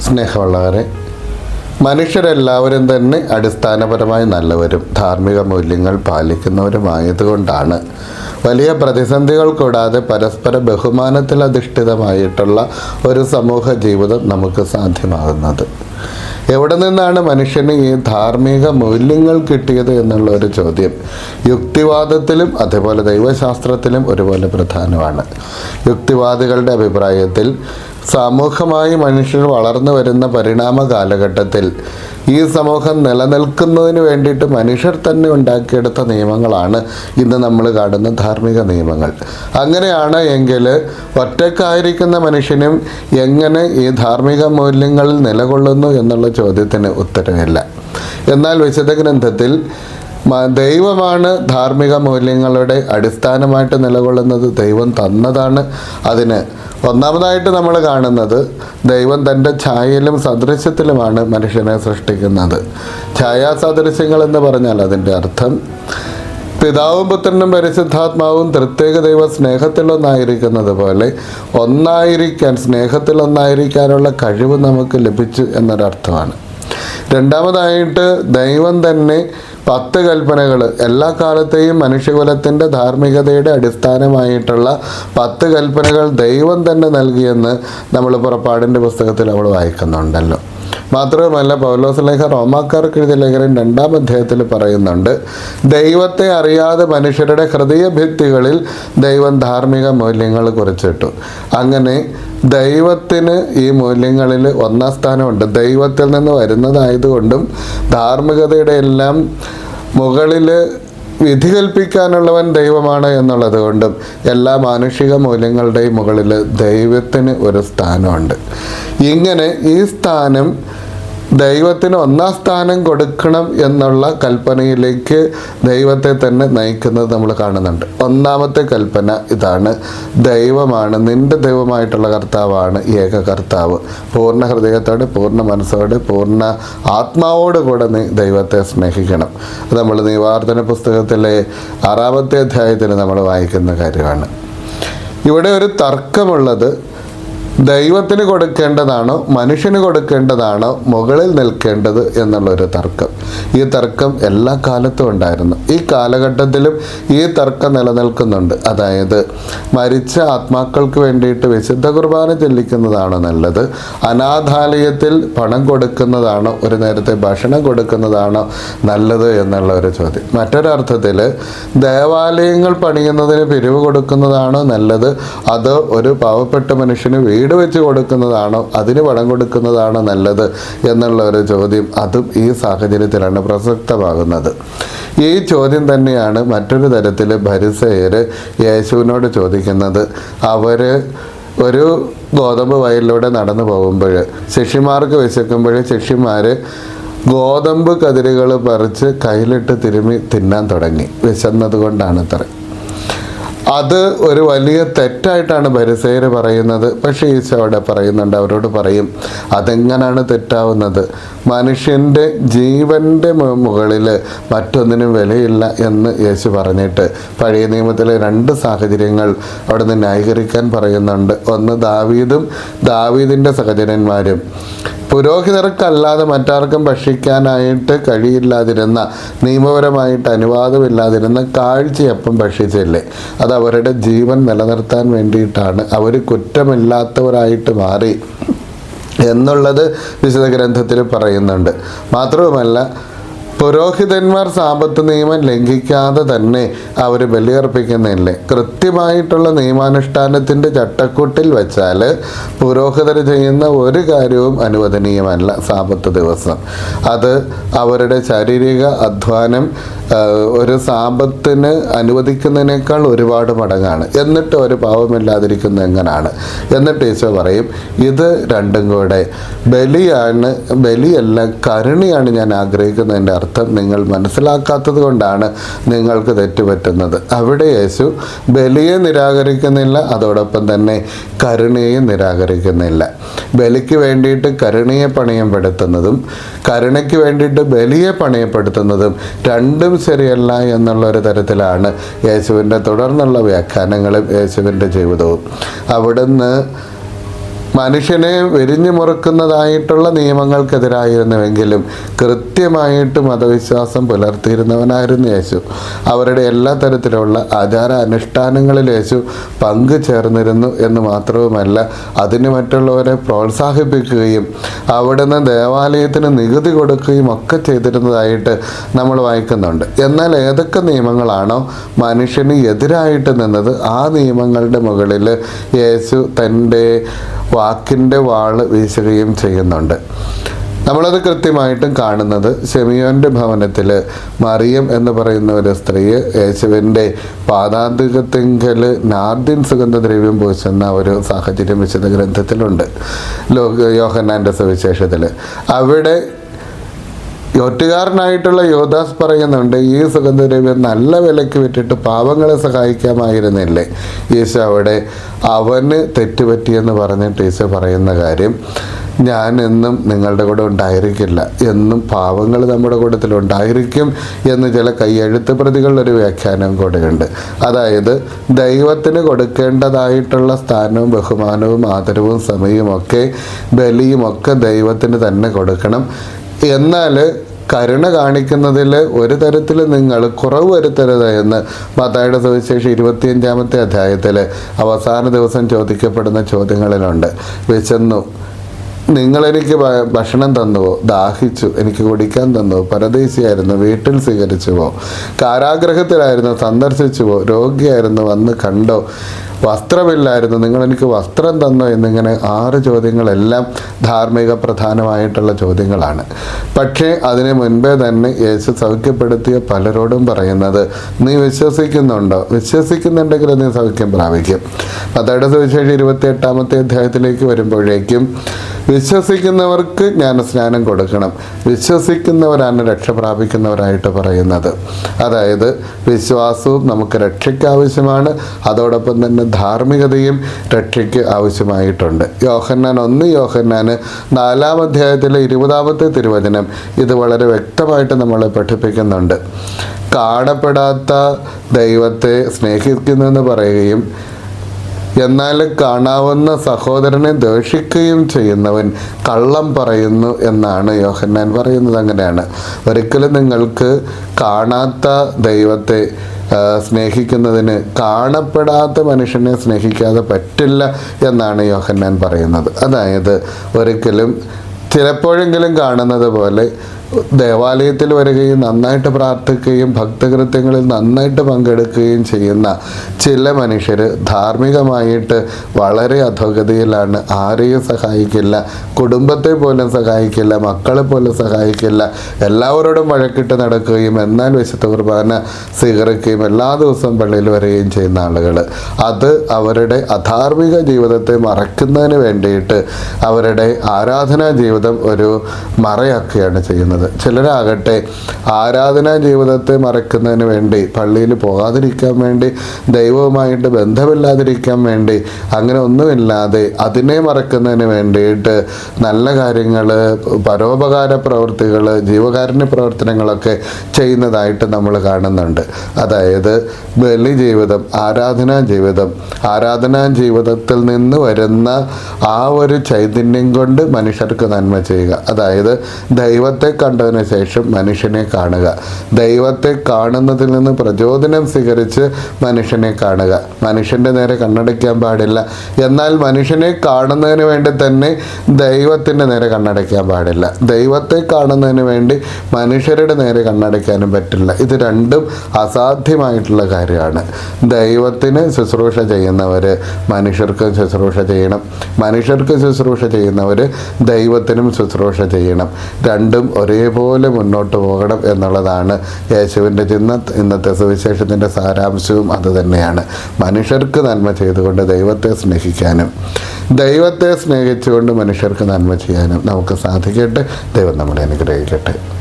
സ്നേഹമുള്ളവരെ മനുഷ്യരെല്ലാവരും തന്നെ അടിസ്ഥാനപരമായി നല്ലവരും ധാർമ്മിക മൂല്യങ്ങൾ പാലിക്കുന്നവരുമായതുകൊണ്ടാണ് വലിയ പ്രതിസന്ധികൾ കൂടാതെ പരസ്പര ബഹുമാനത്തിൽ അധിഷ്ഠിതമായിട്ടുള്ള ഒരു സമൂഹ ജീവിതം നമുക്ക് സാധ്യമാകുന്നത്. എവിടെ നിന്നാണ് മനുഷ്യന് ഈ ധാർമ്മിക മൂല്യങ്ങൾ കിട്ടിയത് എന്നുള്ള ഒരു ചോദ്യം യുക്തിവാദത്തിലും അതേപോലെ ദൈവശാസ്ത്രത്തിലും ഒരുപോലെ പ്രധാനമാണ്. യുക്തിവാദികളുടെ അഭിപ്രായത്തിൽ സാമൂഹമായി മനുഷ്യർ വളർന്നു വരുന്ന പരിണാമ കാലഘട്ടത്തിൽ ഈ സമൂഹം നിലനിൽക്കുന്നതിന് വേണ്ടിയിട്ട് മനുഷ്യർ തന്നെ ഉണ്ടാക്കിയെടുത്ത നിയമങ്ങളാണ് ഇന്ന് നമ്മൾ കാണുന്ന ധാർമ്മിക നിയമങ്ങൾ. അങ്ങനെയാണ് എങ്കിൽ ഒറ്റക്കായിരിക്കുന്ന മനുഷ്യനും എങ്ങനെ ഈ ധാർമ്മിക മൂല്യങ്ങളിൽ നിലകൊള്ളുന്നു എന്നുള്ള ചോദ്യത്തിന് ഉത്തരമില്ല. എന്നാൽ വിശുദ്ധ ഗ്രന്ഥത്തിൽ ദൈവമാണ് ധാർമ്മിക മൂല്യങ്ങളുടെ അടിസ്ഥാനമായിട്ട് നിലകൊള്ളുന്നത്. ദൈവം തന്നതാണ് അതിന്. ഒന്നാമതായിട്ട് നമ്മൾ കാണുന്നത് ദൈവം തന്റെ ഛായയിലും സദൃശ്യത്തിലുമാണ് മനുഷ്യനെ സൃഷ്ടിക്കുന്നത്. ഛായാസദൃശ്യങ്ങൾ എന്ന് പറഞ്ഞാൽ അതിന്റെ അർത്ഥം പിതാവും പുത്രനും പരിശുദ്ധാത്മാവും പ്രത്യേക ദൈവ സ്നേഹത്തിലൊന്നായിരിക്കുന്നത് പോലെ ഒന്നായിരിക്കാൻ സ്നേഹത്തിലൊന്നായിരിക്കാനുള്ള കഴിവ് നമുക്ക് ലഭിച്ചു എന്നൊരർത്ഥമാണ്. രണ്ടാമതായിട്ട് ദൈവം തന്നെ പത്ത് കൽപ്പനകൾ എല്ലാ കാലത്തെയും മനുഷ്യകുലത്തിന്റെ ധാർമ്മികതയുടെ അടിസ്ഥാനമായിട്ടുള്ള പത്ത് കൽപ്പനകൾ ദൈവം തന്നെ നൽകിയെന്ന് നമ്മൾ പുറപ്പാടിന്റെ പുസ്തകത്തിൽ നമ്മൾ വായിക്കുന്നുണ്ടല്ലോ. മാത്രവുമല്ല പൗലോസ്ലേഖ റോമാക്കാർക്ക് എഴുതിയ ലേഖനം രണ്ടാം അധ്യായത്തിൽ പറയുന്നുണ്ട് ദൈവത്തെ അറിയാതെ മനുഷ്യരുടെ ഹൃദയഭിത്തികളിൽ ദൈവം ധാർമ്മിക മൂല്യങ്ങൾ കുറിച്ചിട്ടു. അങ്ങനെ ദൈവത്തിന് ഈ മൂല്യങ്ങളിൽ ഒന്നാം സ്ഥാനമുണ്ട്. ദൈവത്തിൽ നിന്ന് വരുന്നതായതുകൊണ്ടും ധാർമ്മികതയുടെ എല്ലാം മുകളിൽ വിധി കൽപ്പിക്കാനുള്ളവൻ ദൈവമാണ് എന്നുള്ളത് കൊണ്ടും എല്ലാ മാനുഷിക മൂല്യങ്ങളുടെയും മുകളിൽ ദൈവത്തിന് ഒരു സ്ഥാനമുണ്ട്. ഇങ്ങനെ ഈ സ്ഥാനം ദൈവത്തിന് ഒന്നാം സ്ഥാനം കൊടുക്കണം എന്നുള്ള കൽപ്പനയിലേക്ക് ദൈവത്തെ തന്നെ നയിക്കുന്നത് നമ്മൾ കാണുന്നുണ്ട്. ഒന്നാമത്തെ കൽപ്പന ഇതാണ്. ദൈവമാണ് നിന്റെ ദൈവമായിട്ടുള്ള കർത്താവാണ് ഏക കർത്താവ്. പൂർണ ഹൃദയത്തോടെ പൂർണ മനസ്സോടെ പൂർണ ആത്മാവോട് കൂടെ നീ ദൈവത്തെ സ്നേഹിക്കണം. നമ്മൾ നിവാർത്തന പുസ്തകത്തിലെ ആറാമത്തെ അധ്യായത്തിൽ നമ്മൾ വായിക്കുന്ന കാര്യമാണ്. ഇവിടെ ഒരു തർക്കമുള്ളത് ദൈവത്തിന് കൊടുക്കേണ്ടതാണോ മനുഷ്യന് കൊടുക്കേണ്ടതാണോ മുകളിൽ നിൽക്കേണ്ടത് എന്നുള്ളൊരു തർക്കം. ഈ തർക്കം എല്ലാ കാലത്തും ഉണ്ടായിരുന്നു. ഈ കാലഘട്ടത്തിലും ഈ തർക്കം നിലനിൽക്കുന്നുണ്ട്. അതായത് മരിച്ച ആത്മാക്കൾക്ക് വേണ്ടിയിട്ട് വിശുദ്ധ കുർബാന ചൊല്ലിക്കുന്നതാണ് നല്ലത്. അനാഥാലയത്തിൽ പണം കൊടുക്കുന്നതാണോ ഒരു നേരത്തെ ഭക്ഷണം കൊടുക്കുന്നതാണോ നല്ലത് എന്നുള്ള ഒരു ചോദ്യം. മറ്റൊരർത്ഥത്തിൽ ദേവാലയങ്ങൾ പണിയുന്നതിന് പിരിവ് കൊടുക്കുന്നതാണോ നല്ലത്. അത് ഒരു പാവപ്പെട്ട മനുഷ്യന് വീട് വെച്ച് കൊടുക്കുന്നതാണോ അതിന് പണം കൊടുക്കുന്നതാണോ നല്ലത് എന്നുള്ള ഒരു ചോദ്യം അതും ഈ സാഹചര്യത്തിലാണ് പ്രസക്തമാകുന്നത്. ഈ ചോദ്യം തന്നെയാണ് മറ്റൊരു തരത്തിൽ ഭരിസയർ യേശുവിനോട് ചോദിക്കുന്നത്. അവർ ഒരു ഗോതമ്പ് വയലിലൂടെ നടന്നു പോകുമ്പോൾ ശിഷ്യന്മാർക്ക് വിശക്കുമ്പോൾ ശിഷ്യന്മാർ ഗോതമ്പ് കതിരുകൾ പറിച്ച് കയ്യിലിട്ട് തിരുമ്മി തിന്നാൻ തുടങ്ങി. വിശന്നത് കൊണ്ടാണ് അത്ര അത് ഒരു വലിയ തെറ്റായിട്ടാണ് പരിസേര് പറയുന്നത്. പക്ഷേ ഈശോ അവിടെ പറയുന്നുണ്ട് അവരോട് പറയും അതെങ്ങനെയാണ് തെറ്റാവുന്നത്? മനുഷ്യന്റെ ജീവന്റെ മുകളിൽ മറ്റൊന്നിനും വിലയില്ല എന്ന് യേശു പറഞ്ഞിട്ട് പഴയ നിയമത്തിലെ രണ്ട് സാഹചര്യങ്ങൾ അവിടെ നിന്ന് ന്യായീകരിക്കാൻ പറയുന്നുണ്ട്. ഒന്ന് ദാവീദും ദാവീദിന്റെ സഹചരന്മാരും പുരോഹിതർക്കല്ലാതെ മറ്റാർക്കും ഭക്ഷിക്കാനായിട്ട് കഴിയില്ലാതിരുന്ന നിയമപരമായിട്ട് അനുവാദമില്ലാതിരുന്ന കാഴ്ചയപ്പം ഭക്ഷിച്ചില്ലേ? അത് അവരുടെ ജീവൻ നിലനിർത്താൻ വേണ്ടിയിട്ടാണ്. അവർ കുറ്റമില്ലാത്തവരായിട്ട് മാറി എന്നുള്ളത് വിശുദ്ധ ഗ്രന്ഥത്തിൽ പറയുന്നുണ്ട്. മാത്രവുമല്ല പുരോഹിതന്മാർ സാമ്പത്ത് നിയമം ലംഘിക്കാതെ തന്നെ അവർ ബലിയർപ്പിക്കുന്നില്ലേ? കൃത്യമായിട്ടുള്ള നിയമാനുഷ്ഠാനത്തിന്റെ ചട്ടക്കൂട്ടിൽ വെച്ചാൽ പുരോഹിതർ ചെയ്യുന്ന ഒരു കാര്യവും അനുവദനീയമല്ല സാപത്ത് ദിവസം. അത് അവരുടെ ശാരീരിക അധ്വാനം ഒരു സാപത്തിന് അനുവദിക്കുന്നതിനേക്കാൾ ഒരുപാട് മടങ്ങാണ്. എന്നിട്ട് ഒരു പാവമില്ലാതിരിക്കുന്നത് എങ്ങനെയാണ് എന്നിട്ട് ഈശോ പറയും ഇത് രണ്ടും കൂടെ. ബലിയാണ് ബലിയല്ല കരുണിയാണ് ഞാൻ ആഗ്രഹിക്കുന്നതിന്റെ അർത്ഥം. അർത്ഥം നിങ്ങൾ മനസ്സിലാക്കാത്തത് കൊണ്ടാണ് നിങ്ങൾക്ക് തെറ്റുപറ്റുന്നത്. അവിടെ യേശു ബലിയെ നിരാകരിക്കുന്നില്ല അതോടൊപ്പം തന്നെ കരുണയെ നിരാകരിക്കുന്നില്ല. ബലിക്ക് വേണ്ടിയിട്ട് കരുണയെ പണയപ്പെടുത്തുന്നതും കരുണയ്ക്ക് വേണ്ടിയിട്ട് ബലിയെ പണയപ്പെടുത്തുന്നതും രണ്ടും ശരിയല്ല എന്നുള്ള ഒരു തരത്തിലാണ് യേശുവിന്റെ തുടർന്നുള്ള വ്യാഖ്യാനങ്ങളും യേശുവിന്റെ ജീവിതവും. അവിടുന്ന് മനുഷ്യനെ വെരിഞ്ഞു മുറുക്കുന്നതായിട്ടുള്ള നിയമങ്ങൾക്കെതിരായിരുന്നുവെങ്കിലും കൃത്യമായിട്ട് മതവിശ്വാസം പുലർത്തിയിരുന്നവനായിരുന്നു യേശു. അവരുടെ എല്ലാ തരത്തിലുള്ള ആചാര അനുഷ്ഠാനങ്ങളിൽ യേശു പങ്കു ചേർന്നിരുന്നു എന്ന് മാത്രവുമല്ല അതിന് മറ്റുള്ളവരെ പ്രോത്സാഹിപ്പിക്കുകയും അവിടുന്ന് ദേവാലയത്തിന് നികുതി കൊടുക്കുകയും ഒക്കെ ചെയ്തിരുന്നതായിട്ട് നമ്മൾ വായിക്കുന്നുണ്ട്. എന്നാൽ ഏതൊക്കെ നിയമങ്ങളാണോ മനുഷ്യന് എതിരായിട്ട് നിന്നത് ആ നിയമങ്ങളുടെ മുകളിൽ യേശു തന്റെ വാക്കിന്റെ വാൾ വീശുകയും ചെയ്യുന്നുണ്ട്. നമ്മളത് കൃത്യമായിട്ടും കാണുന്നത് ഷെമിയോന്റെ ഭവനത്തിൽ മറിയം എന്ന് പറയുന്ന ഒരു സ്ത്രീ യേശുവിന്റെ പാതാന്തികത്തിങ്കൽ നാർദിൻ സുഗന്ധദ്രവ്യം പൂശുന്ന ഒരു സാഹചര്യം വിശുദ്ധ ഗ്രന്ഥത്തിലുണ്ട്. ലോക യോഹന്നാന്റെ സുവിശേഷത്തിൽ അവിടെ യോറ്റുകാരനായിട്ടുള്ള യോദാസ് പറയുന്നുണ്ട് ഈ സുഗന്ധദ്രവ്യം നല്ല വിലയ്ക്ക് വിറ്റിട്ട് പാവങ്ങളെ സഹായിക്കാമായിരുന്നില്ലേ? ഈശോ അവിടെ അവന് തെറ്റുപറ്റിയെന്ന് പറഞ്ഞിട്ട് ഈശോ പറയുന്ന കാര്യം ഞാൻ എന്നും നിങ്ങളുടെ കൂടെ ഉണ്ടായിരിക്കില്ല. എന്നും പാവങ്ങൾ നമ്മുടെ കൂട്ടത്തിൽ ഉണ്ടായിരിക്കും എന്ന് ചില കയ്യെഴുത്ത് പ്രതികളിലൊരു വ്യാഖ്യാനം കൂടെയുണ്ട്. അതായത് ദൈവത്തിന് കൊടുക്കേണ്ടതായിട്ടുള്ള സ്ഥാനവും ബഹുമാനവും ആദരവും സമയവും ഒക്കെ ബലിയും ഒക്കെ ദൈവത്തിന് തന്നെ കൊടുക്കണം. എന്നാൽ കരുണ കാണിക്കുന്നതിൽ ഒരു തരത്തിൽ നിങ്ങൾ കുറവ് വരുത്തരുത് എന്ന് മത്തായുടെ സുവിശേഷം ഇരുപത്തിയഞ്ചാമത്തെ അധ്യായത്തിൽ അവസാന ദിവസം ചോദിക്കപ്പെടുന്ന ചോദ്യങ്ങളിലുണ്ട്. വിശന്നു നിങ്ങളെനിക്ക് ഭക്ഷണം തന്നുവോ? ദാഹിച്ചു എനിക്ക് കുടിക്കാൻ തന്നുവോ? പരദേശിയായിരുന്നു വീട്ടിൽ സ്വീകരിച്ചുവോ? കാരാഗ്രഹത്തിലായിരുന്നു സന്ദർശിച്ചുവോ? രോഗിയായിരുന്നു വന്ന് കണ്ടോ? വസ്ത്രമില്ലായിരുന്നു. നിങ്ങൾ എനിക്ക് വസ്ത്രം തന്നു എന്നിങ്ങനെ ആറ് ചോദ്യങ്ങളെല്ലാം ധാർമ്മിക പ്രധാനമായിട്ടുള്ള ചോദ്യങ്ങളാണ്. പക്ഷേ അതിന് മുൻപേ തന്നെ യേശു സൗഖ്യപ്പെടുത്തിയ പലരോടും പറയുന്നത് നീ വിശ്വസിക്കുന്നുണ്ടോ? വിശ്വസിക്കുന്നുണ്ടെങ്കിൽ നീ സൗഖ്യം പ്രാപിക്കും. പത്തയുടെ സുവിശേഷം ഇരുപത്തി എട്ടാമത്തെ അധ്യായത്തിലേക്ക് വരുമ്പോഴേക്കും വിശ്വസിക്കുന്നവർക്ക് ജ്ഞാനസ്നാനം കൊടുക്കണം. വിശ്വസിക്കുന്നവരാണ് രക്ഷ പ്രാപിക്കുന്നവരായിട്ട് പറയുന്നത്. അതായത് വിശ്വാസവും നമുക്ക് രക്ഷയ്ക്ക് ആവശ്യമാണ് അതോടൊപ്പം തന്നെ ധാർമ്മികതയും രക്ഷയ്ക്ക് ആവശ്യമായിട്ടുണ്ട്. യോഹന്നാൻ ഒന്ന് യോഹന്നാൻ നാലാം അധ്യായത്തിലെ ഇരുപതാമത്തെ തിരുവചനം ഇത് വളരെ വ്യക്തമായിട്ട് നമ്മളെ പഠിപ്പിക്കുന്നുണ്ട്. കാണപ്പെടാത്ത ദൈവത്തെ സ്നേഹിക്കുന്നെന്ന് പറയുകയും എന്നാൽ കാണാവുന്ന സഹോദരനെ ദോഷിക്കുകയും ചെയ്യുന്നവൻ കള്ളം പറയുന്നു എന്നാണ് യോഹന്നാൻ പറയുന്നത് അങ്ങനെയാണ്. ഒരിക്കലും നിങ്ങൾക്ക് കാണാത്ത ദൈവത്തെ സ്നേഹിക്കുന്നതിന് കാണപ്പെടാത്ത മനുഷ്യനെ സ്നേഹിക്കാതെ പറ്റില്ല എന്നാണ് യോഹന്നാൻ പറയുന്നത്. അതായത് ഒരിക്കലും ചിലപ്പോഴെങ്കിലും കാണുന്നത് പോലെ ദേവാലയത്തിൽ വരികയും നന്നായിട്ട് പ്രാർത്ഥിക്കുകയും ഭക്തകൃത്യങ്ങളിൽ നന്നായിട്ട് പങ്കെടുക്കുകയും ചെയ്യുന്ന ചില മനുഷ്യർ ധാർമ്മികമായിട്ട് വളരെ അധോഗതിയിലാണ്. ആരെയും സഹായിക്കില്ല. കുടുംബത്തെ പോലും സഹായിക്കില്ല. മക്കളെ പോലും സഹായിക്കില്ല. എല്ലാവരോടും വഴക്കിട്ട് നടക്കുകയും എന്നാൽ വിശുദ്ധ കുർബാന സ്വീകരിക്കുകയും എല്ലാ ദിവസവും പള്ളിയിൽ വരികയും ചെയ്യുന്ന ആളുകൾ അത് അവരുടെ അധാർമിക ജീവിതത്തെ മറയ്ക്കുന്നതിന് വേണ്ടിയിട്ട് അവരുടെ ആരാധനാ ജീവിതം ഒരു മറയാക്കുകയാണ് ചെയ്യുന്നത്. ചിലരാകട്ടെ ആരാധനാ ജീവിതത്തെ മറക്കുന്നതിന് വേണ്ടി പള്ളിയിൽ പോകാതിരിക്കാൻ വേണ്ടി ദൈവവുമായിട്ട് ബന്ധമില്ലാതിരിക്കാൻ വേണ്ടി അങ്ങനെ ഒന്നുമില്ലാതെ അതിനെ മറക്കുന്നതിന് വേണ്ടിയിട്ട് നല്ല കാര്യങ്ങൾ പരോപകാര പ്രവൃത്തികൾ ജീവകാരുണ്യ പ്രവർത്തനങ്ങളൊക്കെ ചെയ്യുന്നതായിട്ട് നമ്മൾ കാണുന്നുണ്ട്. അതായത് ബലി ജീവിതം ആരാധനാ ജീവിതം. ആരാധനാ ജീവിതത്തിൽ നിന്ന് വരുന്ന ആ ഒരു ചൈതന്യം കൊണ്ട് മനുഷ്യർക്ക് നന്മ ചെയ്യുക. അതായത് ദൈവത്തെ കണ്ടതിന് ശേഷം മനുഷ്യനെ കാണുക. ദൈവത്തെ കാണുന്നതിൽ നിന്ന് പ്രചോദനം സ്വീകരിച്ച് മനുഷ്യനെ കാണുക. മനുഷ്യന്റെ നേരെ കണ്ണടയ്ക്കാൻ പാടില്ല. എന്നാൽ മനുഷ്യനെ കാണുന്നതിന് വേണ്ടി തന്നെ ദൈവത്തിന്റെ നേരെ കണ്ണടയ്ക്കാൻ പാടില്ല. ദൈവത്തെ കാണുന്നതിന് വേണ്ടി മനുഷ്യരുടെ നേരെ കണ്ണടയ്ക്കാനും പറ്റില്ല. ഇത് രണ്ടും അസാധ്യമായിട്ടുള്ള കാര്യമാണ്. ദൈവത്തിന് ശുശ്രൂഷ ചെയ്യുന്നവർ മനുഷ്യർക്ക് ശുശ്രൂഷ ചെയ്യണം. മനുഷ്യർക്ക് ശുശ്രൂഷ ചെയ്യുന്നവർ ദൈവത്തിനും ശുശ്രൂഷ ചെയ്യണം. രണ്ടും ഒരേപോലെ മുന്നോട്ട് പോകണം എന്നുള്ളതാണ് യേശുവിന്റെ ചിന്ന ഇന്നത്തെ സുവിശേഷത്തിന്റെ സാരാംശവും അത് തന്നെയാണ്. മനുഷ്യർക്ക് നന്മ ചെയ്തുകൊണ്ട് ദൈവത്തെ സ്നേഹിക്കാനും ദൈവത്തെ സ്നേഹിച്ചുകൊണ്ട് മനുഷ്യർക്ക് നന്മ ചെയ്യാനും നമുക്ക് സാധിക്കട്ടെ. ദൈവം നമ്മളെ അനുഗ്രഹിക്കട്ടെ.